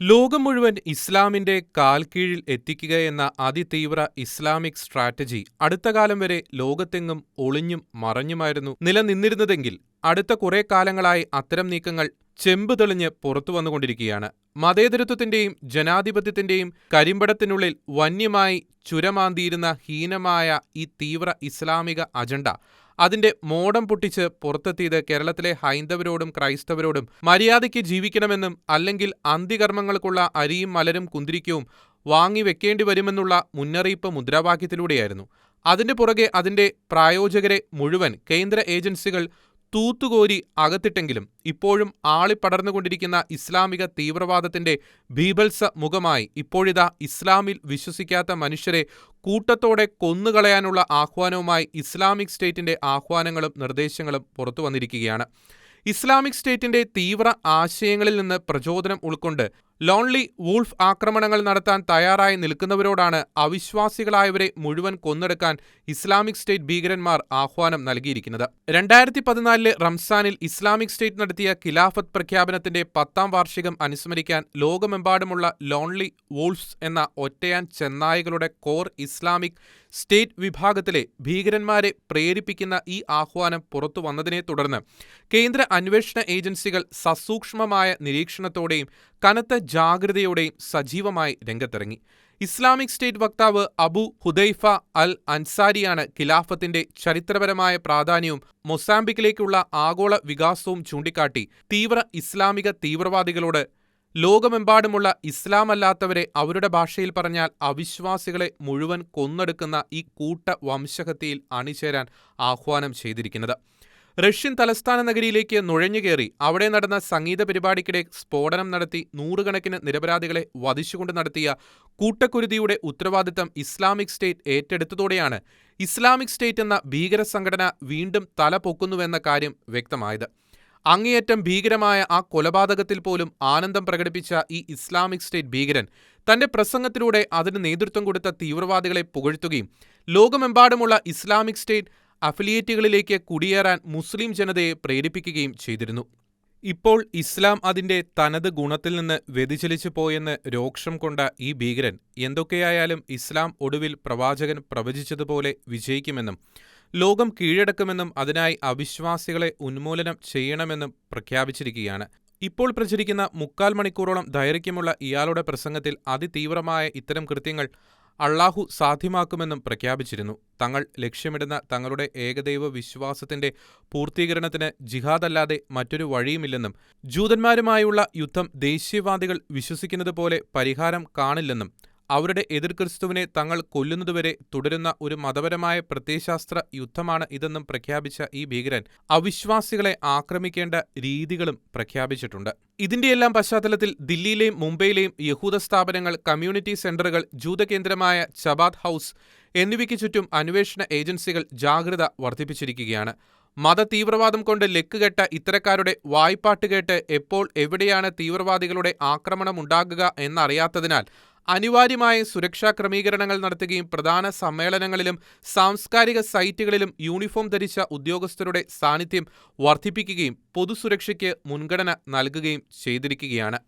ലോകം മുഴുവൻ ഇസ്ലാമിന്റെ കാൽക്കീഴിൽ എത്തിക്കുകയെന്ന അതിതീവ്ര ഇസ്ലാമിക് സ്ട്രാറ്റജി അടുത്തകാലം വരെ ലോകത്തെങ്ങും ഒളിഞ്ഞും മറഞ്ഞുമായിരുന്നു നിലനിന്നിരുന്നതെങ്കിൽ അടുത്ത കുറേ കാലങ്ങളായി അത്തരം നീക്കങ്ങൾ ചെമ്പ് തെളിഞ്ഞ് പുറത്തു വന്നുകൊണ്ടിരിക്കുകയാണ്. മതേതരത്വത്തിന്റെയും ജനാധിപത്യത്തിന്റെയും കരിമ്പടത്തിനുള്ളിൽ വന്യമായി ചുരമാന്തിയിരുന്ന ഹീനമായ ഈ തീവ്ര ഇസ്ലാമിക അജണ്ട അതിന്റെ മോടം പൊട്ടിച്ച് പുറത്തെത്തിയത് കേരളത്തിലെ ഹൈന്ദവരോടും ക്രൈസ്തവരോടും മര്യാദയ്ക്ക് ജീവിക്കണമെന്നും അല്ലെങ്കിൽ അന്ത്യകർമ്മങ്ങൾക്കുള്ള അരിയും മലരും കുന്തിരിക്കവും വാങ്ങിവെക്കേണ്ടി വരുമെന്നുള്ള മുന്നറിയിപ്പ് മുദ്രാവാക്യത്തിലൂടെയായിരുന്നു. അതിന്റെ പുറകെ അതിന്റെ പ്രായോജകരെ മുഴുവൻ കേന്ദ്ര ഏജൻസികൾ തൂത്തുകോരി അകത്തിട്ടെങ്കിലും ഇപ്പോഴും ആളിപ്പടർന്നുകൊണ്ടിരിക്കുന്ന ഇസ്ലാമിക തീവ്രവാദത്തിന്റെ ബീഭത്സ മുഖമായി ഇപ്പോഴിതാ ഇസ്ലാമിൽ വിശ്വസിക്കാത്ത മനുഷ്യരെ കൂട്ടത്തോടെ കൊന്നുകളയാനുള്ള ആഹ്വാനവുമായി ഇസ്ലാമിക് സ്റ്റേറ്റിന്റെ ആഹ്വാനങ്ങളും നിർദ്ദേശങ്ങളും പുറത്തു വന്നിരിക്കുകയാണ് ഇസ്ലാമിക് സ്റ്റേറ്റിന്റെ തീവ്ര ആശയങ്ങളിൽ നിന്ന് പ്രചോദനം ഉൾക്കൊണ്ട് ലോൺലി വൂൾഫ് ആക്രമണങ്ങൾ നടത്താൻ തയ്യാറായി നിൽക്കുന്നവരോടാണ് അവിശ്വാസികളായവരെ മുഴുവൻ കൊന്നെടുക്കാൻ ഇസ്ലാമിക് സ്റ്റേറ്റ് ഭീകരന്മാർ ആഹ്വാനം നൽകിയിരിക്കുന്നത്. രണ്ടായിരത്തി പതിനാലിലെ റംസാനിൽ ഇസ്ലാമിക് സ്റ്റേറ്റ് നടത്തിയ ഖിലാഫത്ത് പ്രഖ്യാപനത്തിന്റെ പത്താം വാർഷികം അനുസ്മരിക്കാൻ ലോകമെമ്പാടുമുള്ള ലോൺലി വൂൾഫ്സ് എന്ന ഒറ്റയാൻ ചെന്നായകളുടെ കോർ ഇസ്ലാമിക് സ്റ്റേറ്റ് വിഭാഗത്തിലെ ഭീകരന്മാരെ പ്രേരിപ്പിക്കുന്ന ഈ ആഹ്വാനം പുറത്തു വന്നതിനെ തുടർന്ന് കേന്ദ്ര അന്വേഷണ ഏജൻസികൾ സസൂക്ഷ്മമായ നിരീക്ഷണത്തോടെയും കനത്ത ജാഗ്രതയോടെ സജീവമായി രംഗത്തിറങ്ങി. ഇസ്ലാമിക് സ്റ്റേറ്റ് വക്താവ് അബു ഹുദൈഫ അൽ അൻസാരിയാണ് ഖിലാഫത്തിന്റെ ചരിത്രപരമായ പ്രാധാന്യവും മൊസാംബിക്കിലേക്കുള്ള ആഗോള വികാസവും ചൂണ്ടിക്കാട്ടി തീവ്ര ഇസ്ലാമിക തീവ്രവാദികളോട് ലോകമെമ്പാടുമുള്ള ഇസ്ലാമല്ലാത്തവരെ അവരുടെ ഭാഷയിൽ പറഞ്ഞാൽ അവിശ്വാസികളെ മുഴുവൻ കൊന്നെടുക്കുന്ന ഈ കൂട്ട വംശഹത്യയിൽ അണിചേരാൻ ആഹ്വാനം ചെയ്തിരിക്കുന്നത്. റഷ്യൻ തലസ്ഥാന നഗരിയിലേക്ക് നുഴഞ്ഞുകയറി അവിടെ നടന്ന സംഗീത പരിപാടിക്കിടെ സ്ഫോടനം നടത്തി നൂറുകണക്കിന് നിരപരാധികളെ വധിച്ചുകൊണ്ട് നടത്തിയ കൂട്ടക്കുരുതിയുടെ ഉത്തരവാദിത്തം ഇസ്ലാമിക് സ്റ്റേറ്റ് ഏറ്റെടുത്തതോടെയാണ് ഇസ്ലാമിക് സ്റ്റേറ്റ് എന്ന ഭീകര സംഘടന വീണ്ടും തല പൊക്കുന്നുവെന്ന കാര്യം വ്യക്തമായത്. അങ്ങേയറ്റം ഭീകരമായ ആ കൊലപാതകത്തിൽ പോലും ആനന്ദം പ്രകടിപ്പിച്ച ഈ ഇസ്ലാമിക് സ്റ്റേറ്റ് ഭീകരൻ തന്റെ പ്രസംഗത്തിലൂടെ അതിന് നേതൃത്വം കൊടുത്ത തീവ്രവാദികളെ പുകഴ്ത്തുകയും ലോകമെമ്പാടുമുള്ള ഇസ്ലാമിക് സ്റ്റേറ്റ് അഫിലിയേറ്റുകളിലേക്ക് കുടിയേറാൻ മുസ്ലിം ജനതയെ പ്രേരിപ്പിക്കുകയും ചെയ്തിരുന്നു. ഇപ്പോൾ ഇസ്ലാം അതിന്റെ തനത് ഗുണത്തിൽ നിന്ന് വ്യതിചലിച്ചു പോയെന്ന് രോക്ഷം കൊണ്ട ഈ ഭീകരൻ എന്തൊക്കെയായാലും ഇസ്ലാം ഒടുവിൽ പ്രവാചകൻ പ്രവചിച്ചതുപോലെ വിജയിക്കുമെന്നും ലോകം കീഴടക്കുമെന്നും അതിനായി അവിശ്വാസികളെ ഉന്മൂലനം ചെയ്യണമെന്നും പ്രഖ്യാപിച്ചിരിക്കുകയാണ്. ഇപ്പോൾ പ്രചരിക്കുന്ന മുക്കാൽ മണിക്കൂറോളം ദൈർഘ്യമുള്ള ഇയാളുടെ പ്രസംഗത്തിൽ അതിതീവ്രമായ ഇത്തരം കൃത്യങ്ങൾ അള്ളാഹു സാധ്യമാക്കുമെന്നും പ്രഖ്യാപിച്ചിരുന്നു. തങ്ങൾ ലക്ഷ്യമിടുന്ന തങ്ങളുടെ ഏകദൈവ വിശ്വാസത്തിന്റെ പൂർത്തീകരണത്തിന് ജിഹാദല്ലാതെ മറ്റൊരു വഴിയുമില്ലെന്നും ജൂതന്മാരുമായുള്ള യുദ്ധം ദേശീയവാദികൾ വിശ്വസിക്കുന്നതുപോലെ പരിഹാരം കാണില്ലെന്നും അവരുടെ എതിർ ക്രിസ്തുവിനെ തങ്ങൾ കൊല്ലുന്നതുവരെ തുടരുന്ന ഒരു മതപരമായ പ്രത്യയശാസ്ത്ര യുദ്ധമാണ് ഇതെന്നും പ്രഖ്യാപിച്ച ഈ ഭീകരൻ അവിശ്വാസികളെ ആക്രമിക്കേണ്ട രീതികളും പ്രഖ്യാപിച്ചിട്ടുണ്ട്. ഇതിന്റെയെല്ലാം പശ്ചാത്തലത്തിൽ ദില്ലിയിലെയും മുംബൈയിലെയും യഹൂദ സ്ഥാപനങ്ങൾ കമ്മ്യൂണിറ്റി സെന്ററുകൾ ജൂതകേന്ദ്രമായ ചബാദ് ഹൌസ് എന്നിവയ്ക്ക് ചുറ്റും അന്വേഷണ ഏജൻസികൾ ജാഗ്രത വർദ്ധിപ്പിച്ചിരിക്കുകയാണ്. മതതീവ്രവാദം കൊണ്ട് ലെക്കുകെട്ട ഇത്തരക്കാരുടെ വായ്പാട്ട് കേട്ട് എപ്പോൾ എവിടെയാണ് തീവ്രവാദികളുടെ ആക്രമണം ഉണ്ടാകുക എന്നറിയാത്തതിനാൽ അനിവാര്യമായ സുരക്ഷാ ക്രമീകരണങ്ങൾ നടത്തുകയും പ്രധാന സമ്മേളനങ്ങളിലും സാംസ്കാരിക സൈറ്റുകളിലും യൂണിഫോം ധരിച്ച ഉദ്യോഗസ്ഥരുടെ സാന്നിധ്യം വർദ്ധിപ്പിക്കുകയും പൊതുസുരക്ഷയ്ക്ക് മുൻഗണന നൽകുകയും ചെയ്തിരിക്കുകയാണ്.